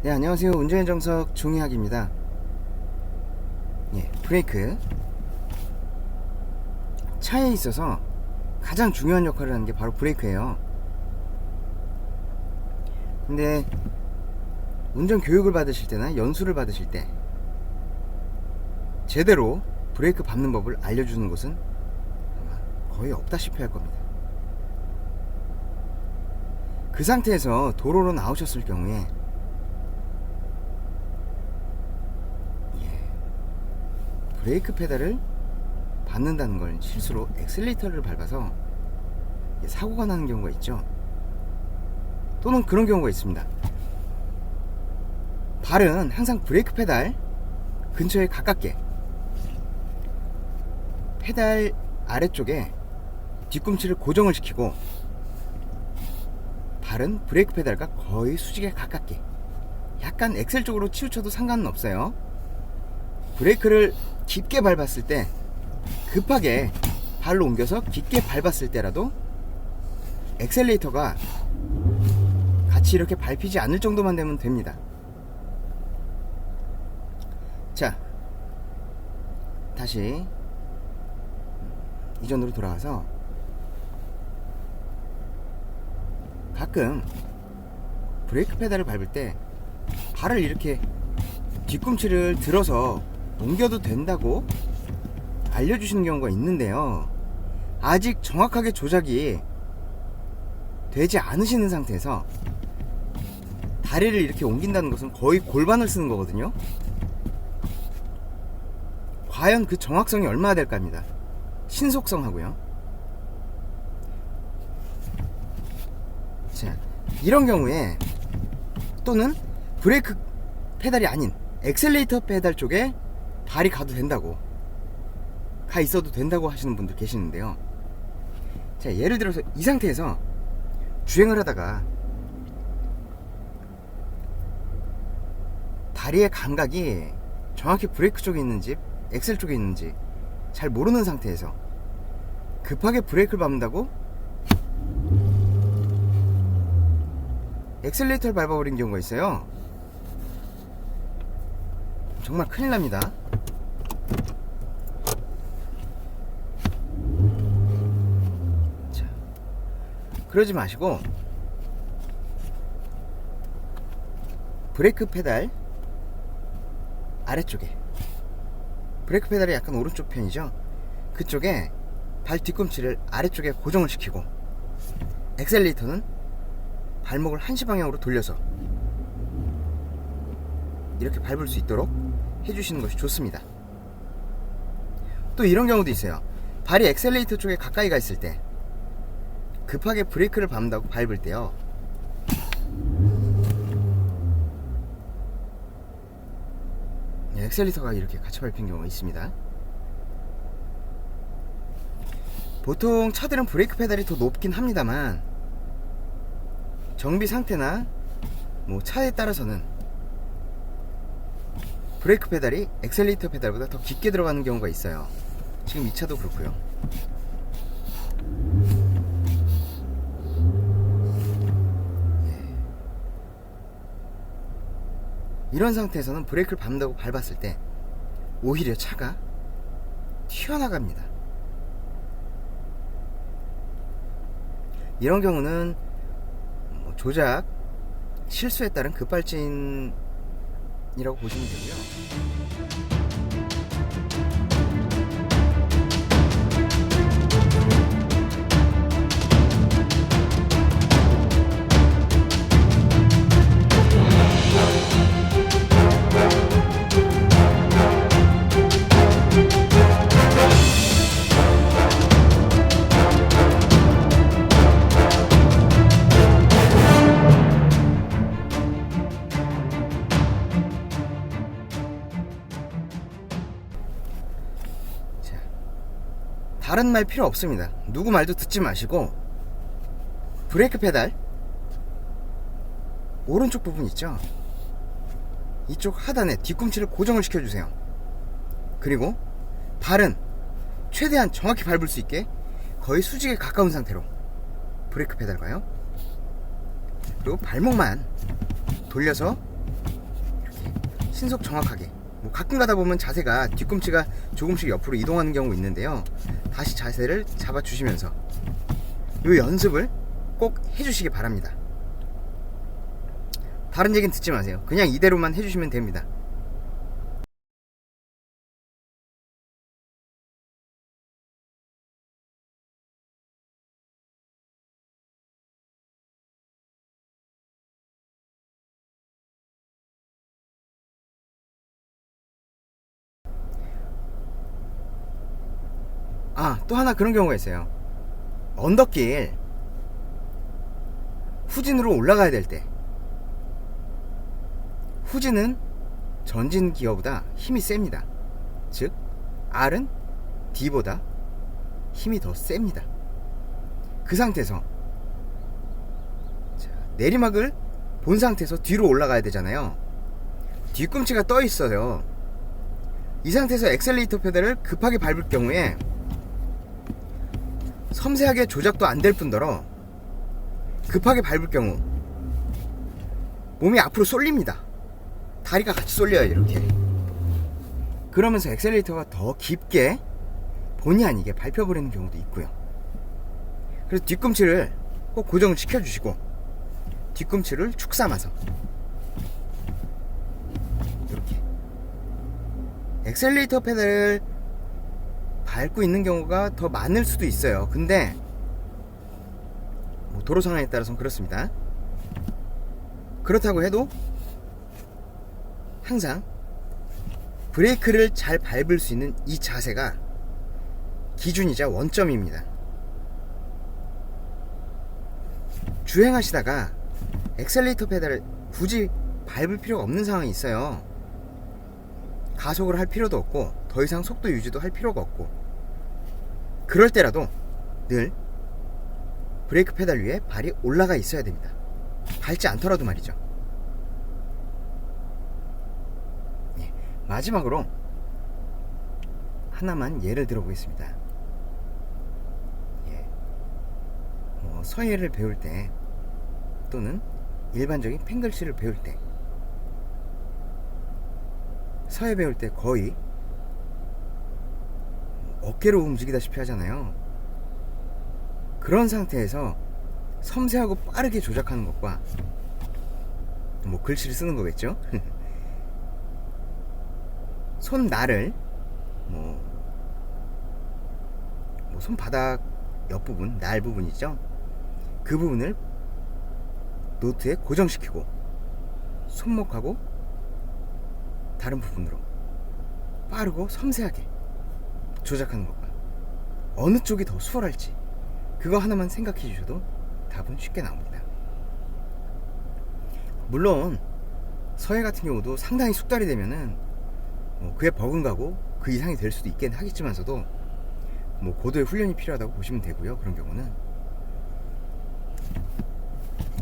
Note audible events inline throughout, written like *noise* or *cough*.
네, 안녕하세요. 운전의 정석 종이학입니다. 예, 브레이크. 차에 있어서 가장 중요한 역할을 하는 게 바로 브레이크예요. 근데 운전 교육을 받으실 때나 연수를 받으실 때 제대로 브레이크 밟는 법을 알려주는 곳은 거의 없다시피 할 겁니다. 그 상태에서 도로로 나오셨을 경우에 브레이크 페달을 밟는다는 걸 실수로 엑셀레이터를 밟아서 예, 사고가 나는 경우가 있죠. 또는 그런 경우가 있습니다. 발은 항상 브레이크 페달 근처에 가깝게 페달 아래쪽에 뒤꿈치를 고정을 시키고 발은 브레이크 페달과 거의 수직에 가깝게 약간 엑셀 쪽으로 치우쳐도 상관은 없어요. 브레이크를 깊게 밟았을 때 급하게 발로 옮겨서 깊게 밟았을 때라도 엑셀레이터가 같이 이렇게 밟히지 않을 정도만 되면 됩니다. 자, 다시 이전으로 돌아와서 가끔 브레이크 페달을 밟을 때 발을 이렇게 뒤꿈치를 들어서 옮겨도 된다고 알려주시는 경우가 있는데요. 아직 정확하게 조작이 되지 않으시는 상태에서 다리를 이렇게 옮긴다는 것은 거의 골반을 쓰는 거거든요. 과연 그 정확성이 얼마나 될까 합니다. 신속성하고요. 자, 이런 경우에 또는 브레이크 페달이 아닌 엑셀레이터 페달 쪽에 발이 가도 된다고 가 있어도 된다고 하시는 분들 계시는데요. 자, 예를 들어서 이 상태에서 주행을 하다가 다리의 감각이 정확히 브레이크 쪽에 있는지 엑셀 쪽에 있는지 잘 모르는 상태에서 급하게 브레이크를 밟는다고 엑셀레이터를 밟아버린 경우가 있어요. 정말 큰일 납니다. 자, 그러지 마시고 브레이크 페달 아래쪽에 브레이크 페달이 약간 오른쪽 편이죠. 그쪽에 발 뒤꿈치를 아래쪽에 고정을 시키고 엑셀레이터는 발목을 한시 방향으로 돌려서 이렇게 밟을 수 있도록 해주시는 것이 좋습니다. 또 이런 경우도 있어요. 발이 엑셀레이터 쪽에 가까이 가 있을 때 급하게 브레이크를 밟는다고 밟을 때요. 네, 엑셀레이터가 이렇게 같이 밟힌 경우가 있습니다. 보통 차들은 브레이크 페달이 더 높긴 합니다만 정비 상태나 뭐 차에 따라서는 브레이크 페달이 엑셀레이터 페달보다 더 깊게 들어가는 경우가 있어요. 지금 이 차도 그렇고요. 이런 상태에서는 브레이크를 밟는다고 밟았을 때 오히려 차가 튀어나갑니다. 이런 경우는 뭐 조작 실수에 따른 급발진이라고 보시면 되고요. 다른 말 필요 없습니다. 누구 말도 듣지 마시고 브레이크 페달 오른쪽 부분 있죠? 이쪽 하단에 뒤꿈치를 고정을 시켜주세요. 그리고 발은 최대한 정확히 밟을 수 있게 거의 수직에 가까운 상태로 브레이크 페달과요. 그리고 발목만 돌려서 신속 정확하게 뭐 가끔 가다 보면 자세가 뒤꿈치가 조금씩 옆으로 이동하는 경우 있는데요 다시 자세를 잡아 주시면서 이 연습을 꼭 해주시기 바랍니다. 다른 얘기는 듣지 마세요. 그냥 이대로만 해주시면 됩니다 아, 또 하나 그런 경우가 있어요. 언덕길 후진으로 올라가야 될 때. 후진은 전진 기어보다 힘이 셉니다. 즉, R은 D보다 힘이 더 셉니다. 그 상태에서 자, 내리막을 본 상태에서 뒤로 올라가야 되잖아요. 뒤꿈치가 떠 있어요. 이 상태에서 엑셀레이터 페달을 급하게 밟을 경우에 섬세하게 조작도 안 될 뿐더러 급하게 밟을 경우 몸이 앞으로 쏠립니다. 다리가 같이 쏠려요 이렇게. 그러면서 엑셀레이터가 더 깊게 본의 아니게 밟혀버리는 경우도 있고요. 그래서 뒤꿈치를 꼭 고정을 시켜주시고 뒤꿈치를 축 삼아서 이렇게 엑셀레이터 페달을 밟고 있는 경우가 더 많을 수도 있어요. 근데 뭐 도로 상황에 따라서는 그렇습니다. 그렇다고 해도 항상 브레이크를 잘 밟을 수 있는 이 자세가 기준이자 원점입니다. 주행하시다가 엑셀레이터 페달을 굳이 밟을 필요가 없는 상황이 있어요. 가속을 할 필요도 없고 더 이상 속도 유지도 할 필요가 없고 그럴 때라도 늘 브레이크 페달 위에 발이 올라가 있어야 됩니다. 밟지 않더라도 말이죠. 예, 마지막으로 하나만 예를 들어보겠습니다. 예, 뭐 서예를 배울 때 또는 일반적인 팽글씨를 배울 때 서예 배울 때 거의 어깨로 움직이다시피 하잖아요. 그런 상태에서 섬세하고 빠르게 조작하는 것과 뭐 글씨를 쓰는 거겠죠. *laughs* 손 날을 뭐, 뭐 손바닥 옆부분 날 부분이죠. 그 부분을 노트에 고정시키고 손목하고 다른 부분으로 빠르고 섬세하게 조작하는 것과 어느 쪽이 더 수월할지 그거 하나만 생각해 주셔도 답은 쉽게 나옵니다. 물론 서해 같은 경우도 상당히 숙달이 되면은 뭐 그에 버금가고 그 이상이 될 수도 있긴 하겠지만서도 뭐 고도의 훈련이 필요하다고 보시면 되고요. 그런 경우는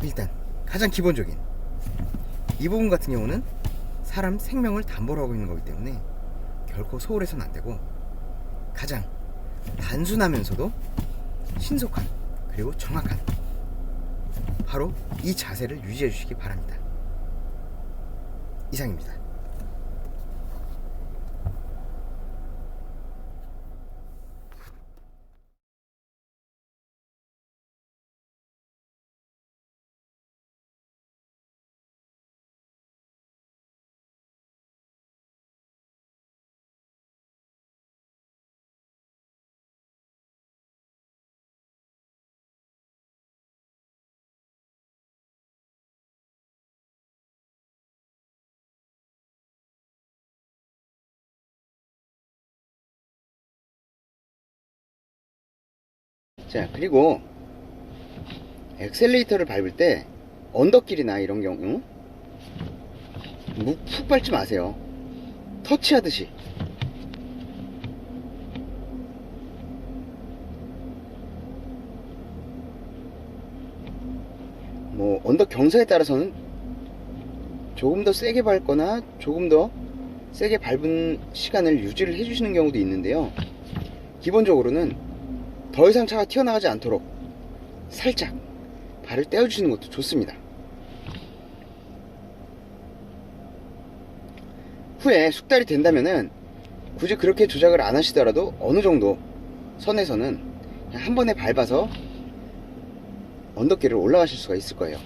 일단 가장 기본적인 이 부분 같은 경우는 사람 생명을 담보로 하고 있는 거기 때문에 결코 소홀해서는 안 되고 가장 단순하면서도 신속한 그리고 정확한 바로 이 자세를 유지해 주시기 바랍니다. 이상입니다. 자, 그리고 엑셀레이터를 밟을 때 언덕길이나 이런 경우 묵푹 밟지 마세요. 터치하듯이. 뭐 언덕 경사에 따라서는 조금 더 세게 밟거나 조금 더 세게 밟은 시간을 유지를 해주시는 경우도 있는데요. 기본적으로는 더 이상 차가 튀어나가지 않도록 살짝 발을 떼어주시는 것도 좋습니다. 후에 숙달이 된다면은 굳이 그렇게 조작을 안 하시더라도 어느 정도 선에서는 한 번에 밟아서 언덕길을 올라가실 수가 있을 거예요.